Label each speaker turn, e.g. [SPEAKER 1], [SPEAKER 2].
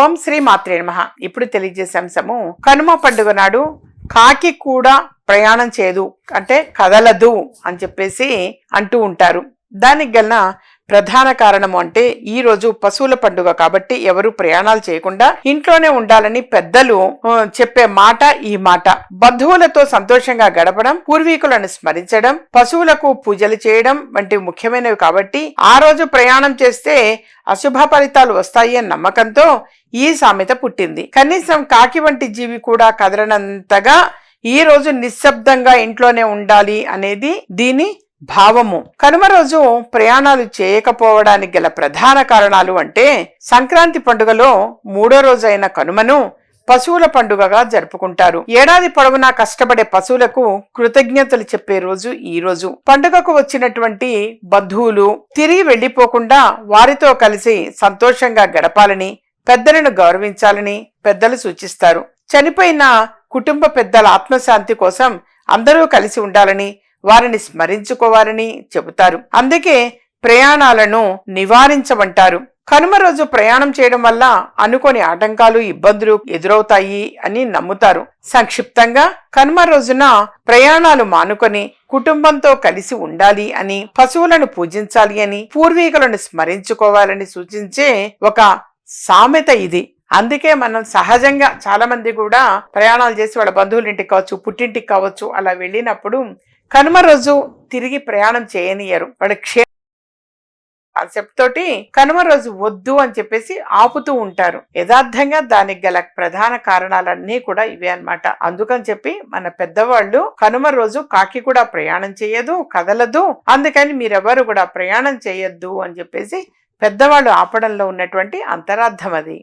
[SPEAKER 1] ఓం శ్రీ మాత్రే నమ. ఇప్పుడు తెలియజేసే అంశము కనుమ పండుగ నాడు కాకి కూడా ప్రయాణం చేయదు అంటే కదలదు అని చెప్పేసి అంటూ ఉంటారు. దానికి గల ప్రధాన కారణము అంటే ఈ రోజు పశువుల పండుగ కాబట్టి ఎవరు ప్రయాణాలు చేయకుండా ఇంట్లోనే ఉండాలని పెద్దలు చెప్పే మాట ఈ మాట. బంధువులతో సంతోషంగా గడపడం పూర్వీకులను స్మరించడం పశువులకు పూజలు చేయడం వంటివి ముఖ్యమైనవి కాబట్టి ఆ రోజు ప్రయాణం చేస్తే అశుభ ఫలితాలు వస్తాయి అన్న నమ్మకంతో ఈ సామెత పుట్టింది. కనీసం కాకి వంటి జీవి కూడా కదలనంతగా ఈ రోజు నిశ్శబ్దంగా ఇంట్లోనే ఉండాలి అనేది దీని భావము. కనుమ రోజు ప్రయాణాలు చేయకపోవడానికి గల ప్రధాన కారణాలు అంటే సంక్రాంతి పండుగలో మూడో రోజైన కనుమను పశువుల పండుగగా జరుపుకుంటారు. ఏడాది పొడవునా కష్టపడే పశువులకు కృతజ్ఞతలు చెప్పే రోజు ఈ రోజు. పండుగకు వచ్చినటువంటి బంధువులు తిరిగి వెళ్ళిపోకుండా వారితో కలిసి సంతోషంగా గడపాలని పెద్దలను గౌరవించాలని పెద్దలు సూచిస్తారు. చనిపోయిన కుటుంబ పెద్దల ఆత్మశాంతి కోసం అందరూ కలిసి ఉండాలని వారిని స్మరించుకోవాలని చెబుతారు. అందుకే ప్రయాణాలను నివారించమంటారు. కనుమ రోజు ప్రయాణం చేయడం వల్ల అనుకోని ఆటంకాలు ఇబ్బందులు ఎదురవుతాయి అని నమ్ముతారు. సంక్షిప్తంగా కనుమ రోజున ప్రయాణాలు మానుకొని కుటుంబంతో కలిసి ఉండాలి అని పశువులను పూజించాలి అని పూర్వీకులను స్మరించుకోవాలని సూచించే ఒక సామెత ఇది. అందుకే మనం సహజంగా చాలా మంది కూడా ప్రయాణాలు చేసి వాళ్ళ బంధువుల ఇంటికి కావచ్చు పుట్టింటికి కావచ్చు అలా వెళ్ళినప్పుడు కనుమ రోజు తిరిగి ప్రయాణం చేయనియరు. వాళ్ళ క్షే కాన్సెప్ట్ తోటి కనుమ రోజు వద్దు అని చెప్పేసి ఆపుతూ ఉంటారు. యథార్థంగా దానికి గల ప్రధాన కారణాలన్నీ కూడా ఇవే అనమాట అందుకని చెప్పి మన పెద్దవాళ్ళు కనుమ రోజు కాకి కూడా ప్రయాణం చేయదు కదలదు. అందుకని మీరెవరు కూడా ప్రయాణం చేయొద్దు అని చెప్పేసి పెద్దవాళ్ళు ఆపడంలో ఉన్నటువంటి అంతరార్థం అది.